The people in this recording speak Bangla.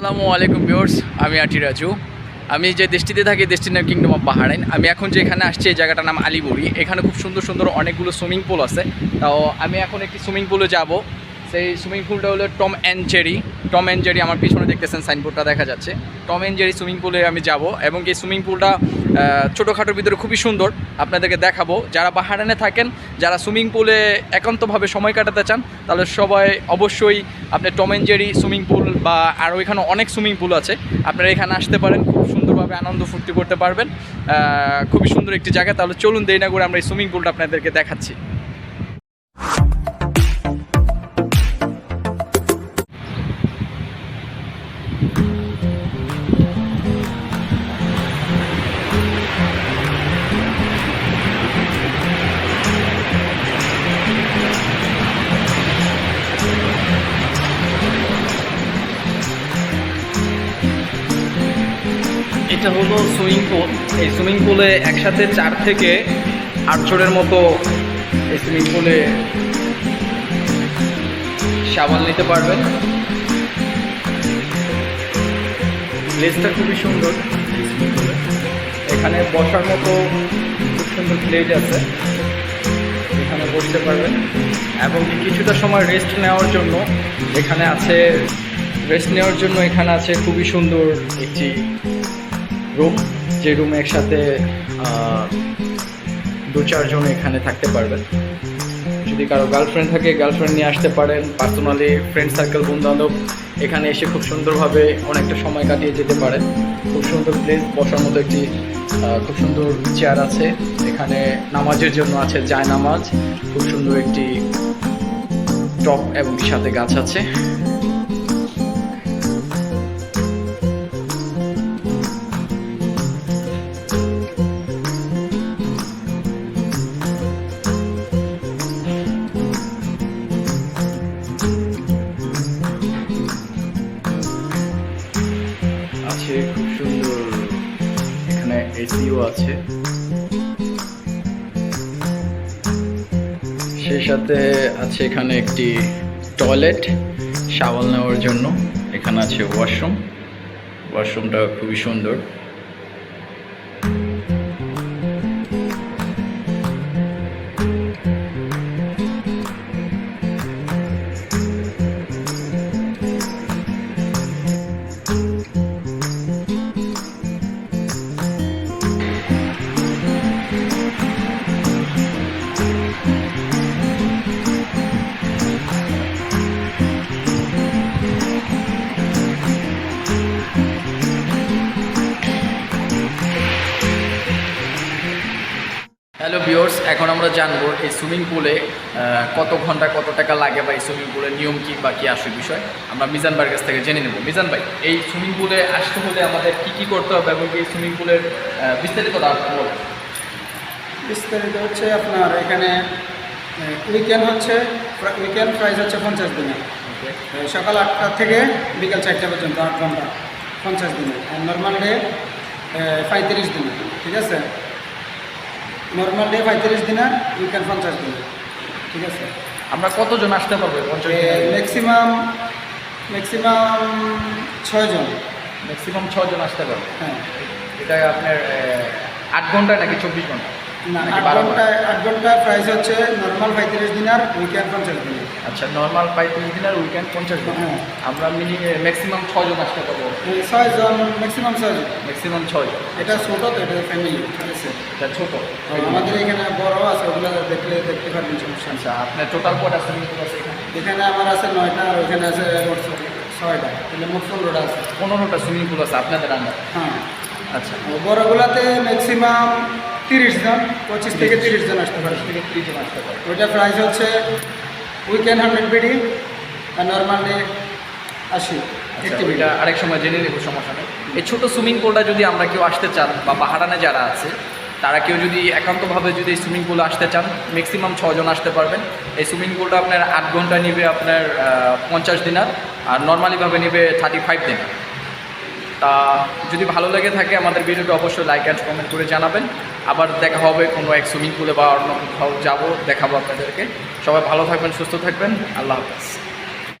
আসসালামু আলাইকুম ভিউয়ার্স, আমি আটি রাজু। আমি যে দেশটিতে থাকি, দেশটির নাম কিংডম অফ বাহারাইন আমি এখন যে এখানে আসছি, এই জায়গাটার নাম আলিবুড়ি এখানে খুব সুন্দর সুন্দর অনেকগুলো সুইমিং পুল আছে। তাও আমি এখন একটি সুইমিং পুলে যাব। সেই সুইমিং পুলটা হলো Tom and Jerry Tom and Jerry আমার পিছনে দেখতেছেন সাইনবোর্ডটা দেখা যাচ্ছে। টম অ্যান্ড জেরি সুইমিং পুলে আমি যাব এবং এই সুইমিং পুলটা ছোটোখাটোর ভিতরে খুবই সুন্দর। আপনাদেরকে দেখাবো। যারা বাহারানে থাকেন, যারা সুইমিং পুলে একান্তভাবে সময় কাটাতে চান, তাহলে সবাই অবশ্যই আপনি Tom and Jerry swimming pool বা আরও এখানে অনেক সুইমিং পুল আছে, আপনারা এখানে আসতে পারেন। খুব সুন্দরভাবে আনন্দ ফুর্তি করতে পারবেন। খুবই সুন্দর একটি জায়গা। তাহলে চলুন দেরি না করে আমরা এই সুইমিং পুলটা আপনাদেরকে দেখাচ্ছি। এটা হলো সুইমিং পুল এই সুইমিং পুলে একসাথে চার থেকে আট জনের মতো এই সুইমিং পুলে সাবান নিতে পারবেন। প্লেসটা খুবই সুন্দর। এখানে বসার মতো খুব সুন্দর প্লেস আছে। এখানে বসতে পারবেন। এবং কিছুটা সময় রেস্ট নেওয়ার জন্য এখানে আছে রেস্ট নেওয়ার জন্য এখানে আছে খুবই সুন্দর একটি রুম যে রুমে একসাথে দু চারজন এখানে থাকতে পারবেন। যদি কারও গার্লফ্রেন্ড থাকে গার্লফ্রেন্ড নিয়ে আসতে পারেন। পার্সোনালি ফ্রেন্ড সার্কেল বন্ধু বান্ধব এখানে এসে খুব সুন্দরভাবে অনেকটা সময় কাটিয়ে যেতে পারেন। খুব সুন্দর প্লেস বসার মতো একটি খুব সুন্দর চেয়ার আছে। এখানে নামাজের জন্য আছে জায় নামাজ খুব সুন্দর একটি টপ এবং সাথে গাছ আছে। এসিও আছে। সেই সাথে আছে এখানে একটি টয়লেট শাওয়াল নেওয়ার জন্য। এখানে আছে ওয়াশরুম। ওয়াশরুমটা খুবই সুন্দর। হ্যালো বিয়র্স এখন আমরা জানব এই সুইমিং পুলে কত ঘণ্টা কত টাকা লাগে বা এই সুইমিং পুলের নিয়ম কী বা কী আসে বিষয় আমরা মিজান ভাইয়ের কাছ থেকে জেনে নেব। মিজান ভাই এই সুইমিং পুলে আসতে হলে আমাদের কি কি করতে হবে এবং এই সুইমিং পুলের বিস্তারিত বিস্তারিত হচ্ছে আপনার এখানে উইকেন্ড হচ্ছে উইকেন্ড প্রাইস হচ্ছে পঞ্চাশ দিনে। সকাল আটটা থেকে বিকাল চারটা পর্যন্ত আট ঘণ্টা পঞ্চাশ দিনে। আর নর্মাল ডে পঁয়ত্রিশ দিনে ঠিক আছে? নর্মাল ডে পঁয়ত্রিশ দিনে উইকেন্ড পঞ্চাশ দিন। ঠিক আছে? আমরা কতজন আসতে পারব পঞ্চাশ ম্যাক্সিমাম ম্যাক্সিমাম ছয়জন। ম্যাক্সিমাম ছজন আসতে পারব। হ্যাঁ। এটা আপনার আট ঘণ্টা নাকি চব্বিশ ঘণ্টা? না আট বারো ঘন্টায় আট ঘন্টায় প্রাইস হচ্ছে নর্মাল পঁয়ত্রিশ দিন আর উইকেন্ড পঞ্চাশ দিনে আচ্ছা নর্মাল পঁয়ত্রিশ দিন আর উইকেন্ড পঞ্চাশ দিন হ্যাঁ। আমরা মিনি ম্যাক্সিমাম ছজন আসতে পারব। ছয়জন ম্যাক্সিমাম ছয়জন ম্যাক্সিমাম এটা ছোট তো এটা ফ্যামিলি ঠিক আছে? এটা ছোট। আমাদের এখানে বড় আছে ওগুলো দেখলে দেখতে পারবেন সমস্যা আচ্ছা আপনার টোটাল কটা সুইমিং পুল আছে এখানে? আমার আছে নয়টা আর আছে ছয়টা। তাহলে মোট পনেরোটা আছে। পনেরোটা সুইমিং পুল আছে আপনাদের আন্ডার? হ্যাঁ। আচ্ছা। বড়গুলাতে ম্যাক্সিমাম তিরিশ জন পঁচিশ থেকে তিরিশ জন আসতে পারে। থেকে ত্রিশ জন আসতে পারে ওইটা প্রাইস হচ্ছে উইকেন্ড হান্ড্রেড বিডি আর নর্মাল আশি আচ্ছা ওইটা আরেক সময় জেনে নেব সমস্যা নেই। এই ছোটো সুইমিং পুলটা যদি আমরা কেউ আসতে চান বা বাহারানে যারা আছে তারা কেউ যদি একান্তভাবে যদি এই সুইমিং পুলে আসতে চান ম্যাক্সিমাম ছজন আসতে পারবেন। এই সুইমিং পুলটা আপনার আট ঘণ্টা নেবে আপনার পঞ্চাশ দিনার আর নর্মালিভাবে নেবে থার্টি ফাইভ দিনার। তা যদি ভালো লেগে থাকে আমাদের ভিডিওটি অবশ্যই লাইক অ্যান্ড কমেন্ট করে জানাবেন। আবার দেখা হবে কোনো এক সুইমিং পুলে বা অন্য কোথাও যাব, দেখাবো আপনাদেরকে। সবাই ভালো থাকবেন, সুস্থ থাকবেন, আল্লাহ হাফেজ।